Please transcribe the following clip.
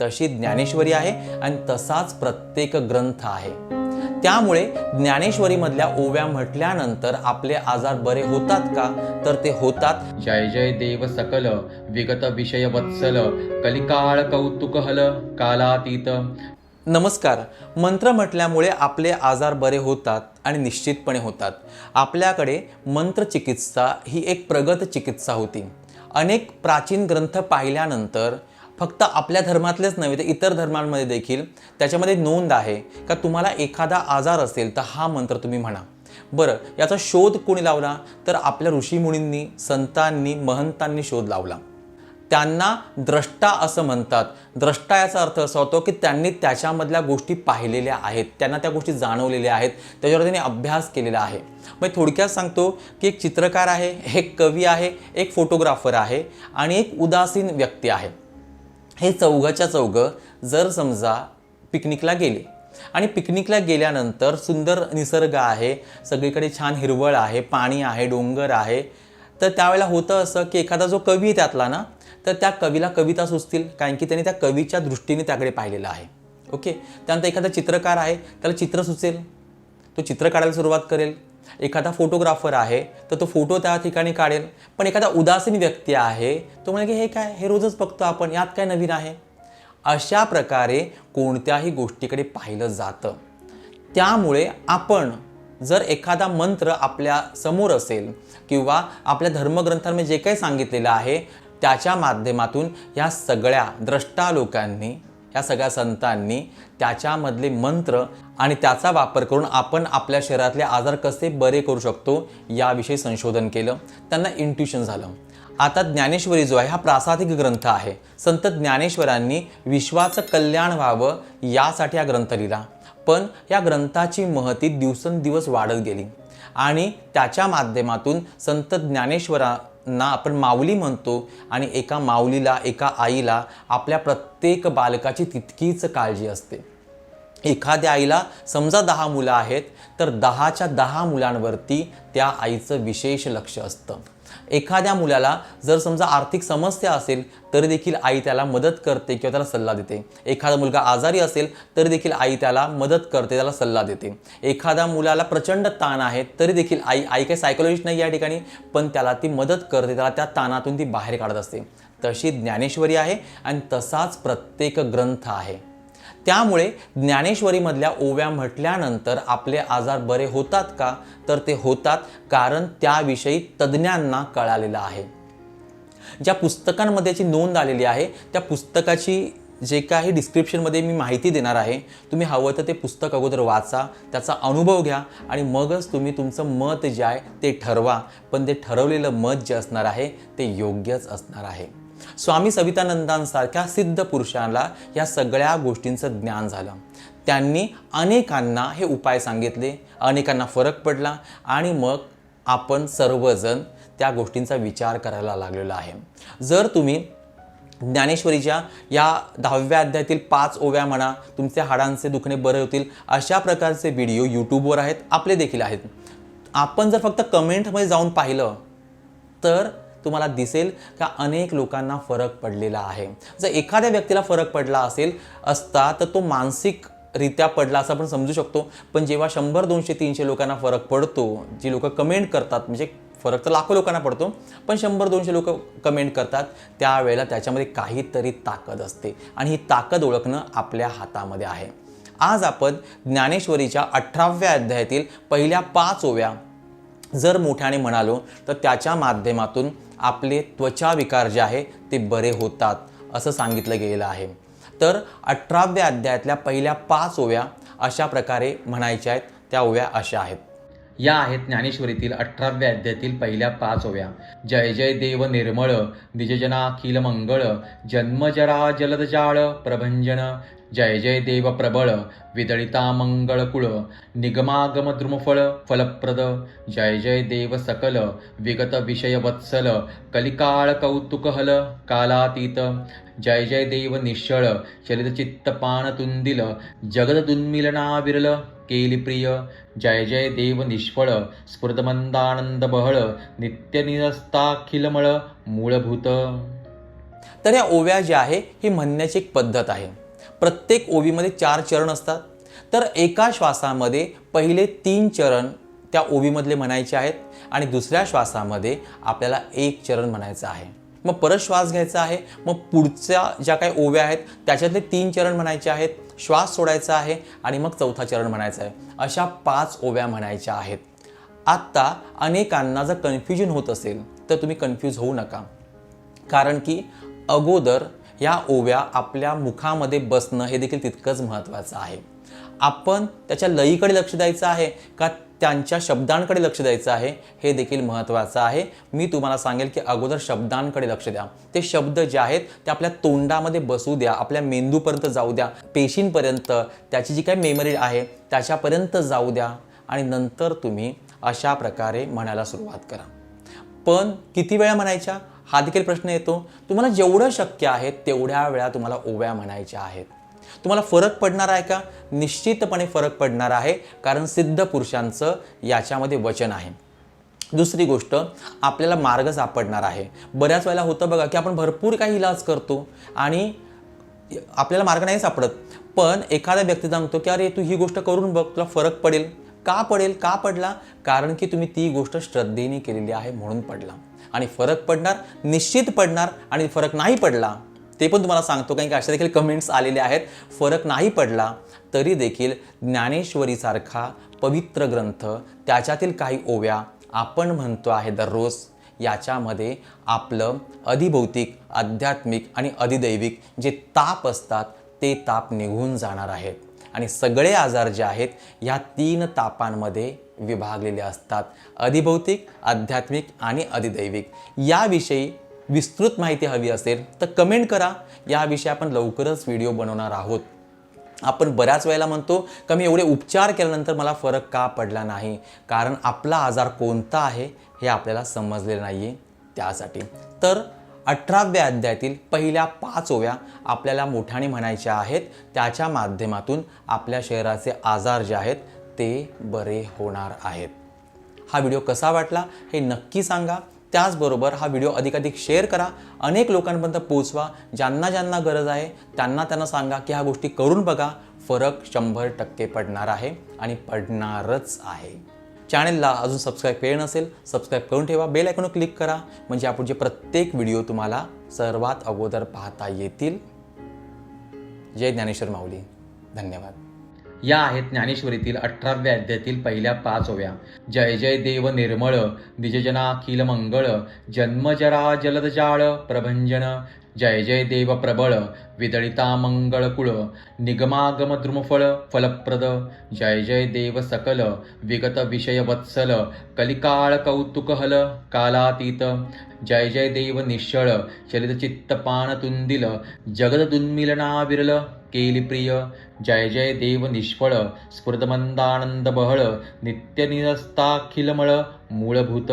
तशी ज्ञानेश्वरी आहे आणि तसाच प्रत्येक ग्रंथ आहे. त्यामुळे ज्ञानेश्वरीमधल्या ओव्या म्हटल्यानंतर आपले आजार बरे होतात का? तर ते होतात. जय जय देव सकल विगत विषय वत्सल कलिकाळ कौतुक हल कालातीत. नमस्कार. मंत्र म्हटल्यामुळे आपले आजार बरे होतात आणि निश्चितपणे होतात. आपल्याकडे मंत्रचिकित्सा ही एक प्रगत चिकित्सा होती. अनेक प्राचीन ग्रंथ पाहिल्यानंतर फक्त आपल्या धर्मातलेच नव्हे तर इतर धर्मांमध्ये देखील त्याच्यामध्ये नोंद आहे का तुम्हाला एखादा आजार असेल तर हा मंत्र तुम्ही म्हणा. बरं याचा शोध कोणी लावला? तर आपल्या ऋषीमुनींनी संतांनी महंतांनी शोध लावला. त्यांना द्रष्टा असं म्हणतात. द्रष्टा याचा अर्थ असा होतो की त्यांनी त्याच्यामधल्या गोष्टी पाहिलेल्या आहेत त्यांना त्या गोष्टी जाणवलेल्या आहेत त्याच्यावर त्यांनी अभ्यास केलेला आहे. मग थोडक्यात सांगतो की एक चित्रकार आहे एक कवी आहे एक फोटोग्राफर आहे आणि एक उदासीन व्यक्ती आहे. हे चौघाच्या चौघं जर समजा पिकनिकला गेले आणि पिकनिकला गेल्यानंतर सुंदर निसर्ग आहे सगळीकडे छान हिरवळ आहे पाणी आहे डोंगर आहे तर त्यावेळेला होतं असं की एखादा जो कवी आहे त्यातला ना तर त्या कवीला कविता सुचतील कारण की त्यांनी त्या कवीच्या दृष्टीने त्याकडे पाहिलेलं आहे. ओके? त्यानंतर एखादा चित्रकार आहे त्याला चित्र सुचेल. तो चित्र काढायला सुरुवात करेल. एखादा फोटोग्राफर आहे तर तो फोटो त्या ठिकाणी काढेल. पण एखादा उदासीन व्यक्ती आहे तो म्हणे की हे काय? हे रोजच बघतो आपण यात काय नवीन आहे? अशा प्रकारे कोणत्याही गोष्टीकडे पाहिलं जातं. त्यामुळे आपण जर एखादा मंत्र आपल्यासमोर असेल किंवा आपल्या धर्मग्रंथांमध्ये जे काही सांगितलेलं आहे त्याच्या माध्यमातून या सगळ्या द्रष्टा लोकांनी या सगळ्या संतांनी त्याच्यामधले मंत्र आणि त्याचा वापर करून आपण आपल्या शरीरातले आजार कसे बरे करू शकतो याविषयी संशोधन केलं. त्यांना इंट्युशन झालं. आता ज्ञानेश्वरी जो आहे हा प्रासादिक ग्रंथ आहे. संत ज्ञानेश्वरांनी विश्वाचं कल्याण व्हावं यासाठी हा ग्रंथ लिहिला. पण या ग्रंथाची महती दिवसेंदिवस वाढत गेली. आणि त्याच्या माध्यमातून संत ज्ञानेश्वरा ना आपण माऊली म्हणतो आणि एका माऊलीला एका आईला आपल्या प्रत्येक बालकाची तितकीच काळजी असते. एखाद्या आईला समजा दहा मुलं आहेत तर दहाच्या दहा मुलांवरती त्या आईचं विशेष लक्ष असतं. एखाद्या मुलाला जर समजा आर्थिक समस्या असेल तरी देखील आई त्याला मदत करते किंवा त्याला सल्ला देते. एखादा मुलगा आजारी असेल तरी देखील आई त्याला मदत करते त्याला सल्ला देते. एखाद्या मुलाला प्रचंड ताण आहे तरी देखील आई आई काही सायकोलॉजिस्ट नाही या ठिकाणी पण त्याला ती मदत करते त्याला त्या ताणातून ती बाहेर काढत असते. तशी ज्ञानेश्वरी आहे आणि तसाच प्रत्येक ग्रंथ आहे. त्यामुळे ज्ञानेश्वरीमधल्या ओव्या म्हटल्यानंतर आपले आजार बरे होतात का? तर ते होतात कारण त्याविषयी तज्ज्ञांना कळालेलं आहे. ज्या पुस्तकांमध्ये जी नोंद आलेली आहे त्या पुस्तकाची जे काही डिस्क्रिप्शनमध्ये मी माहिती देणार आहे तुम्ही हवं तर ते पुस्तक अगोदर वाचा त्याचा अनुभव घ्या आणि मगच तुम्ही तुमचं मत जे आहे ते ठरवा. पण ते ठरवलेलं मत जे असणार आहे ते योग्यच असणार आहे. स्वामी सवितानंदांसारख्या सिद्ध पुरुषाला या सगळ्या गोष्टींचं ज्ञान झालं. त्यांनी अनेकांना हे उपाय सांगितले अनेकांना फरक पडला आणि मग आपण सर्वजण त्या गोष्टींचा विचार करायला लागलेलो आहे. जर तुम्ही ज्ञानेश्वरीच्या या दहाव्या अध्यायातील पाच ओव्या म्हणा तुमच्या हाडांचे दुखणे बरे होतील अशा प्रकारचे व्हिडिओ यूट्यूबवर आहेत आपले देखील आहेत. आपण जर फक्त कमेंटमध्ये जाऊन पाहिलं तर तुम्हाला दिसेल का अनेक लोकांना फरक पडलेला आहे. जर एखाद्या व्यक्तीला फरक पडला असेल असता तर तो मानसिक रित्या पडला असं आपण समजू शकतो. पण जेव्हा शंभर दोनशे तीनशे लोकांना फरक पडतो जी लोक कमेंट करतात म्हणजे फरक तर लाखो लोकांना पडतो पण शंभर दोनशे लोक कमेंट करतात त्यावेळेला त्याच्यामध्ये काहीतरी ताकद असते. आणि ही ताकद ओळखणं आपल्या हातामध्ये आहे. आज आपण ज्ञानेश्वरीच्या अठराव्या अध्यायातील पहिल्या पाच ओव्या जर मोठ्याने म्हणालो तर त्याच्या माध्यमातून आपले त्वचा विकार जे आहे ते बरे होतात असं सांगितलं गेलेलं आहे. तर अठराव्या अध्यायातल्या पहिल्या पाच ओव्या अशा प्रकारे म्हणायच्या आहेत. त्या ओव्या अशा आहेत. या आहेत ज्ञानेश्वरीतील अठराव्या अध्यायातील पहिल्या पाच ओव्या. जय जय देव निर्मळ निजजनाखिल मंगळ जन्मजरा जलदजाळ प्रभंजन जय जय देव प्रबळ विदळिता मंगळकुळ निगमागम द्रुमफळ फलप्रद जय जय देव सकल विगत विषय वत्सल कलिकाळ कौतुक हल कालातीत जय जय देव निश्चळ चलित चित्त पान तुंदिल जगद दुन्मिलना विरल केली प्रिय जय जय देव निष्फळ स्फुरदमंदानंद बहळ नित्य निरस्ताखिलमळ मूळभूत तर या ओव्या ज्या आहे ही म्हणण्याची एक पद्धत आहे. प्रत्येक ओवीमध्ये चार चरण असतात. तर एका श्वासामध्ये पहिले तीन चरण त्या ओवीमधले म्हणायचे आहेत आणि दुसऱ्या श्वासामध्ये आपल्याला एक चरण म्हणायचं आहे. मग परत श्वास घ्यायचा आहे. मग पुढच्या ज्या काही ओव्या आहेत त्याच्यातले तीन चरण म्हणायचे आहेत. श्वास सोडायचा आहे आणि मग चौथा चरण म्हणायचा आहे. अशा पाच ओव्या म्हणायच्या आहेत. आत्ता अनेकांना जर कन्फ्युजन होत असेल तर तुम्ही कन्फ्यूज होऊ नका. कारण की अगोदर या ओव्या आपल्या मुखामध्ये बसणं हे देखील तितकंच महत्त्वाचं आहे. आपण त्याच्या लयीकडे लक्ष द्यायचं आहे का त्यांच्या शब्दांकडे लक्ष द्यायचं आहे हे देखील महत्त्वाचं आहे. मी तुम्हाला सांगेल की अगोदर शब्दांकडे लक्ष द्या. ते शब्द जे आहेत ते आपल्या तोंडामध्ये बसू द्या आपल्या मेंदूपर्यंत जाऊ द्या. पेशींपर्यंत त्याची जी काही मेमरी आहे त्याच्यापर्यंत जाऊ द्या आणि नंतर तुम्ही अशा प्रकारे म्हणायला सुरुवात करा. पण किती वेळा म्हणायच्या? हा देखील प्रश्न येतो. तुम्हाला जेवढं शक्य आहे तेवढ्या वेळा तुम्हाला ओव्या म्हणायच्या आहेत. तुम्हाला फरक पडणार आहे का? निश्चितपणे फरक पडणार आहे कारण सिद्ध पुरुषांचं याच्यामध्ये वचन आहे. दुसरी गोष्ट आपल्याला मार्ग सापडणार आहे. बऱ्याच वेळेला होतं बघा की आपण भरपूर काही इलाज करतो आणि आपल्याला मार्ग नाही सापडत. पण एखादा व्यक्ती सांगतो की अरे तू ही गोष्ट करून बघ तुला फरक पडेल. का पडेल? का पडला? कारण की तुम्ही ती गोष्ट श्रद्धेने केलेली आहे म्हणून पडला. आणि फरक पडणार निश्चित पडणार आणि फरक नाही पडला ते पण तुम्हाला सांगतो कारण की अशा देखील कमेंट्स आलेले आहेत. फरक नाही पडला तरी देखील ज्ञानेश्वरीसारखा पवित्र ग्रंथ त्याच्यातील काही ओव्या आपण म्हणतो आहे दररोज याच्यामध्ये आपलं अधिभौतिक आध्यात्मिक आणि अधिदैविक जे ताप असतात ते ताप निघून जाणार आहेत. आणि सगळे आजार जे आहेत ह्या तीन तापांमध्ये विभागलेले असतात. अधिभौतिक आध्यात्मिक आणि अधिदैविक. याविषयी विस्तृत माहिती हवी असेल तर कमेंट करा. याविषयी आपण लवकरच व्हिडिओ बनवणार आहोत. आपण बऱ्याच वेळेला म्हणतो का मी एवढे उपचार केल्यानंतर मला फरक का पडला नाही? कारण आपला आजार कोणता आहे हे आपल्याला समजलेलं नाही आहे त्यासाठी. तर अठराव्या अध्यायातील पहिल्या पाच ओव्या आपल्याला मोठ्याने म्हणायच्या आहेत त्याच्या माध्यमातून आपल्या शरीराचे आजार जे आहेत ते बरे होणार आहेत. हा व्हिडिओ कसा वाटला हे नक्की सांगा. त्याचबरोबर हा व्हिडिओ अधिकाधिक शेअर करा. अनेक लोकांपर्यंत पोचवा ज्यांना ज्यांना गरज आहे त्यांना त्यांना सांगा की ह्या गोष्टी करून बघा. फरक शंभर टक्के पडणार आहे आणि पडणारच आहे. चॅनेलला अजून सबस्क्राईब केले नसेल सबस्क्राईब करून ठेवा. बेल आयकॉनवर क्लिक करा. म्हणजे आपण जे प्रत्येक व्हिडिओ तुम्हाला सर्वात अगोदर पाहता येतील. जय ज्ञानेश्वर माऊली. धन्यवाद. या आहेत ज्ञानेश्वरीतील अठराव्या अध्यायातील पहिल्या पाच ओव्या. जय जय देव निर्मळ द्विजजनाखिल मंगळ जन्मजरा जलदजाळ प्रभंजन जय जय देव प्रबळ विदळिता मंगळकुळ निगमागम द्रुमफळ फलप्रद जय जय देव सकल विगत विषय वत्सल कलिकाळ कौतुकहल कालातीत जय जय देव निश्चळ चलित चित्तपान तुंदिल जगद दुन्मिलना विरल केली प्रिय जय जय देव निष्फळ स्फुरदमंदानंद बहळ नित्यनिरस्ताखिलमळ मूळभूत.